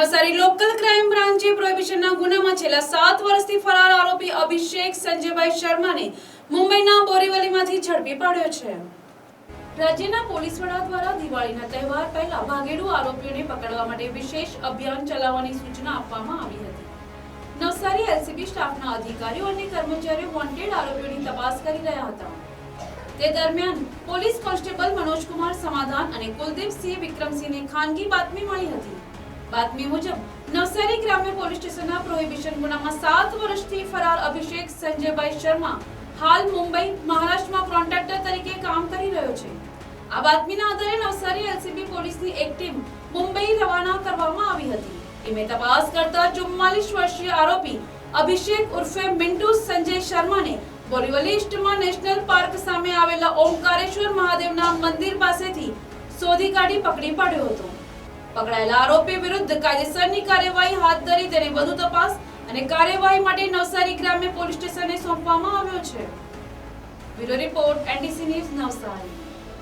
Navsari local crime બ્રાન્ચે પ્રોહિબિશનના ગુનામાં છેલ્લા સાત વર્ષથી ફરાર આરોપી અભિષેક સંજયભાઈ શર્માને મુંબઈના બોરીવલીમાંથી ઝડપી પાડ્યો છે. રાજ્યના પોલીસ વડા દ્વારા દિવાળીના તહેવાર પહેલા ભાગેડુ આરોપીઓને પકડવા માટે વિશેષ અભિયાન ચલાવવાની સૂચના આપવામાં આવી હતી. નવસારી એલસીબી સ્ટાફના અધિકારીઓ અને કર્મચારીઓ વોન્ટેડ આરોપીઓની તપાસ કરી રહ્યા હતા. તે દરમિયાન પોલીસ કોન્સ્ટેબલ મનોજકુમાર સમાધાન અને કુલદીપસિંહ વિક્રમસિંહને ખાનગી બાતમી મળી હતી. બાતમી મુજબ, નવસારી ગ્રામ્ય પોલીસ સ્ટેશનના પ્રોહિબિશન ગુનામાં સાત વર્ષથી ફરાર અભિષેક સંજયભાઈ શર્મા હાલ મુંબઈ, મહારાષ્ટ્રમાં કોન્ટ્રાક્ટર તરીકે કામ કરી રહ્યો છે. આ બાતમીના આધારે નવસારી એલસીબી પોલીસની એક ટીમ મુંબઈ રવાના કરવામાં આવી હતી. ટીમે તપાસ કરતા ચુમ્માલીસ વર્ષીય આરોપી અભિષેક ઉર્ફે મિન્ટુ સંજય શર્માને બોરીવલી ઇસ્ટમાં નેશનલ પાર્ક સામે આવેલા ઓમકારેશ્વર મહાદેવના મંદિર પાસેથી શોધી કાઢી પકડી પાડ્યો હતો. પકડાયેલા આરોપી વિરુદ્ધ કાયદેસરની કાર્યવાહી હાથ ધરી તેની વધુ તપાસ અને કાર્યવાહી માટે નવસારી ગ્રામ્ય પોલીસ સ્ટેશને સોંપવામાં આવ્યો છે. Bureau report, NDC news Navsari.